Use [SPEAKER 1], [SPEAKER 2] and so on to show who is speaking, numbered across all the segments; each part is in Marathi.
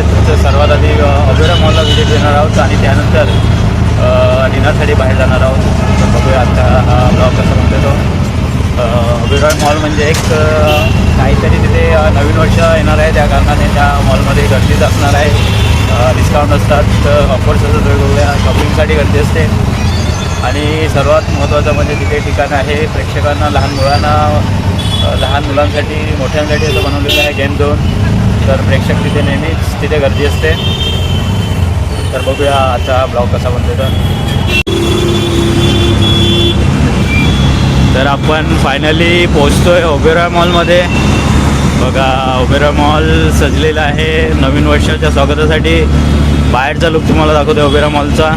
[SPEAKER 1] आहेत सर्वात आधी अबेरा मॉलला व्हिजिट देणार आहोत आणि त्यानंतर डिनरसाठी बाहेर जाणार आहोत. तर बघूया आता हा ब्लॉग कसा म्हणतो तो. अबेरॉय मॉल म्हणजे एक काहीतरी तिथे नवीन वर्ष येणार आहे. त्या कारणाने त्या मॉलमध्ये गर्दीच असणार आहे. डिस्काउंट असतात. ऑफर्स असतात वेगवेगळ्या. शॉपिंगसाठी गर्दी असते. आणि सर्वात महत्त्वाचं म्हणजे तिथे ठिकाण आहे. प्रेक्षकांना लहान मुलांना लहान मुलांसाठी मोठ्यांसाठी असं बनवलेलं आहे. गेम झोन तर प्रेक्षक तिथे नेहमीच तिथे गर्दी असते. तर बघूया आजचा ब्लॉग कसा बनतो तर. तर आपण फायनली पोचतोय आहे ओबेरा मॉलमध्ये बघा ओबेरा मॉल सजलेला आहे नवीन वर्षाच्या स्वागतासाठी. बाहेरचा लुक तुम्हाला दाखवतो ओबेरा मॉलचा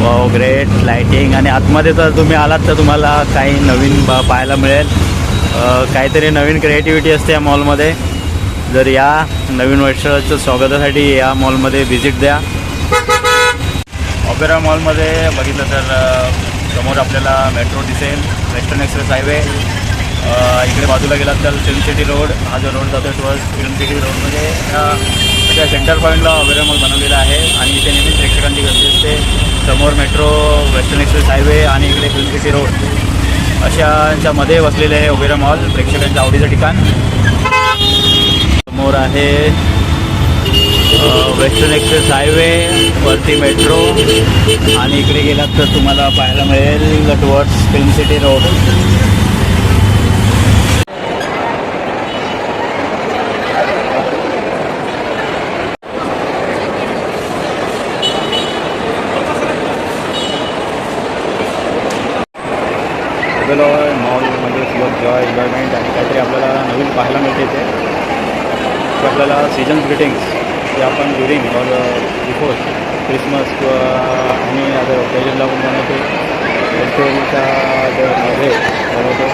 [SPEAKER 1] वाव ग्रेट लाईटिंग आणि आतमध्ये तर तुम्ही आलात तर तुम्हाला काही नवीन ब- पाहायला मिळेल. काहीतरी नवीन क्रिएटिव्हिटी असते या मॉलमध्ये जर या नवीन वर्षाच्या स्वागतासाठी या मॉलमध्ये व्हिजिट द्या. ऑपेरा मॉलमध्ये बघितलं तर समोर आपल्याला मेट्रो दिसेल वेस्टर्न एक्सप्रेस हायवे इकडे बाजूला गेलात तर फिल्म सिटी रोड हा जो रोड जातो तो फिल्म सिटी रोडमध्ये त्या सेंटर पॉईंटला ऑपेरा मॉल बनवलेला आहे. आणि इथे नेहमीच प्रेक्षकांची गर्दी असते. समोर मेट्रो वेस्टर्न एक्सप्रेस हायवे आणि इकडे फिल्म सिटी रोड अशाच्या वसलेले बसलेले आहे ओबेरा मॉल प्रेक्षकांच्या आवडीचं ठिकाण. समोर आहे. वेस्टर्न एक्सप्रेस हायवे वरती मेट्रो आणि इकडे गेलात तर तुम्हाला पाहायला मिळेल टुवर्ड्स फिल्म सिटी रोड गेलो मॉलमध्ये फुल ऑफ जॉय एन्जॉयमेंट आणि काहीतरी आपल्याला नवीन पाहायला मिळते इथे. की आपल्याला सीझन ग्रीटिंग्स जे आपण ड्युरिंग ऑर बिफोर क्रिसमस किंवा आणि अदर ओकेजन लागून बनवतो. फेस्टिवलच्या जे मध्ये बनवतो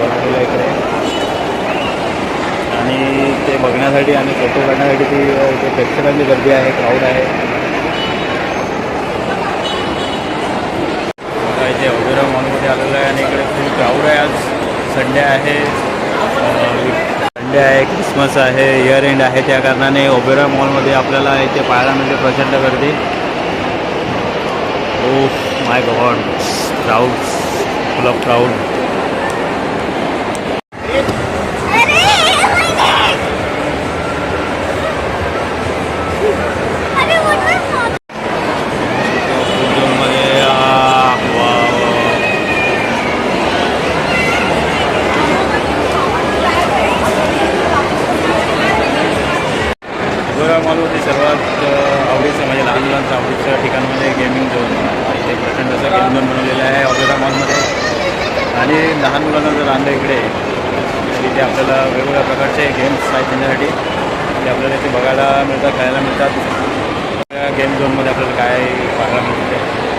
[SPEAKER 1] बनवलेलं आहे इकडे. आणि ते बघण्यासाठी आणि फोटो काढण्यासाठी ती इथे प्रेक्षकांची गर्दी आहे क्राऊड आहे. बघा इथे मॉलमध्ये आलेलं आहे आणि इकडे खूप क्राऊड आहे आज. संडे आहे. संडे आहे क्रिसमस आहे इयर एंड आहे त्या कारणाने ओबेरा मॉलमध्ये आपल्याला इथे पाहायला मिळते प्रचंड गर्दी. ओ my god crowd full of crowd गोरा होती सर्वात आवडीचं म्हणजे लहान मुलांचं आवडीचं ठिकाण म्हणजे गेमिंग झोन इथे प्रचंड असं गेम झोन बनवलेलं आहे ऑबेरा मॉलमध्ये आणि लहान मुलांना जर आणलं इकडे तर इथे आपल्याला वेगवेगळ्या प्रकारचे गेम्स आहेत त्यांच्यासाठी. ते आपल्याला इथे बघायला मिळतात खेळायला मिळतात. गेम झोनमध्ये आपल्याला काय पाहायला मिळते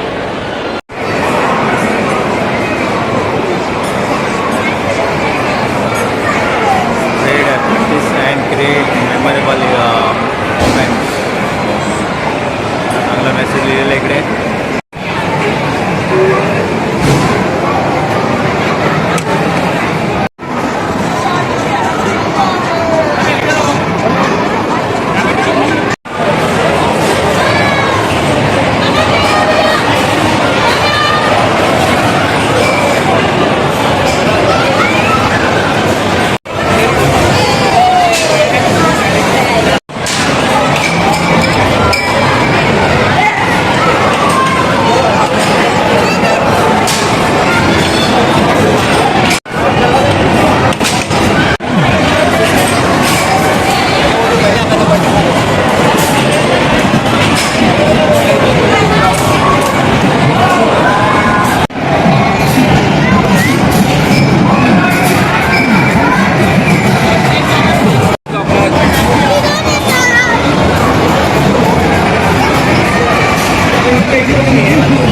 [SPEAKER 1] 北京
[SPEAKER 2] 民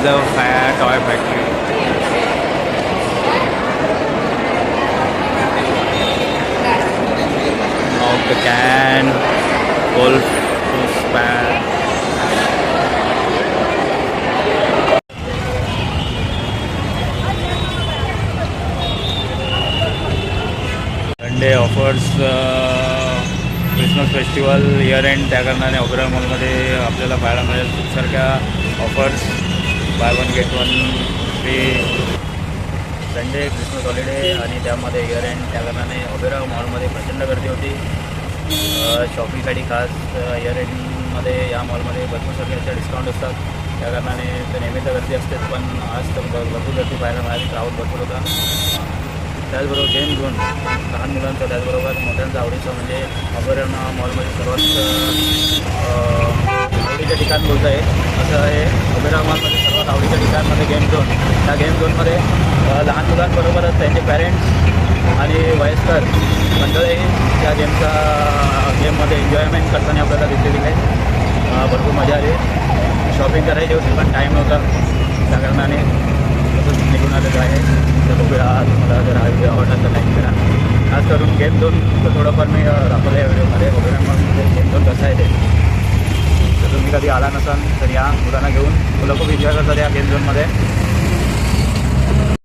[SPEAKER 2] there is toy fire of the Of the can, golf Sunday offers Christmas festival year end त्या कारणाने ऑफर मॉलमध्ये आपल्याला पाहायला मिळेल. खूप सारख्या offers buy one get one free Sunday Christmas holiday आणि त्यामध्ये इयर एंड त्या कारणाने ओबेरा मॉलमध्ये प्रचंड गर्दी होती. शॉपिंगसाठी खास इयर एंडमध्ये या मॉलमध्ये भरपूर सगळ्याच्या डिस्काउंट असतात. त्या कारणाने तर नेहमीच गर्दी असतेच पण आज तर भरपूर गर्दी पाहायला मिळाली क्राऊड भरपूर होता. त्याचबरोबर गेम घेऊन लहान मुलांचा त्याचबरोबर मोठ्यांचा आवडीचं म्हणजे अभयारण्य मॉलमध्ये सर्वात आवडीचं ठिकाण बोलत आहे असं आहे. अभयारण्य मॉलमध्ये सर्वात आवडीच्या ठिकाणमध्ये गेम झोन त्या गेम झोनमध्ये लहान मुलांबरोबरच त्यांचे पॅरेंट्स आणि वयस्कर मंडळी त्या गेमचा गेममध्ये एन्जॉयमेंट करताना आपल्याला दिसलेली आहे भरपूर मजा आली. शॉपिंग करायची होती पण टाईम नव्हता. त्या कारणाने तसंच निघून आलेलं आहे. तर बघूया. तुम्हाला जर हा व्हिडिओ आवडला तर लाईक करा. खास करून गेम झोन तर थोडंफार मी दाखवलं आहे व्हिडिओमध्ये वगैरे मग गेम झोन कसं आहे ते. तुम्ही कधी आला नसाल तर या मुलांना घेऊन. मुलं खूप एन्जॉय करतात या गेम झोनमध्ये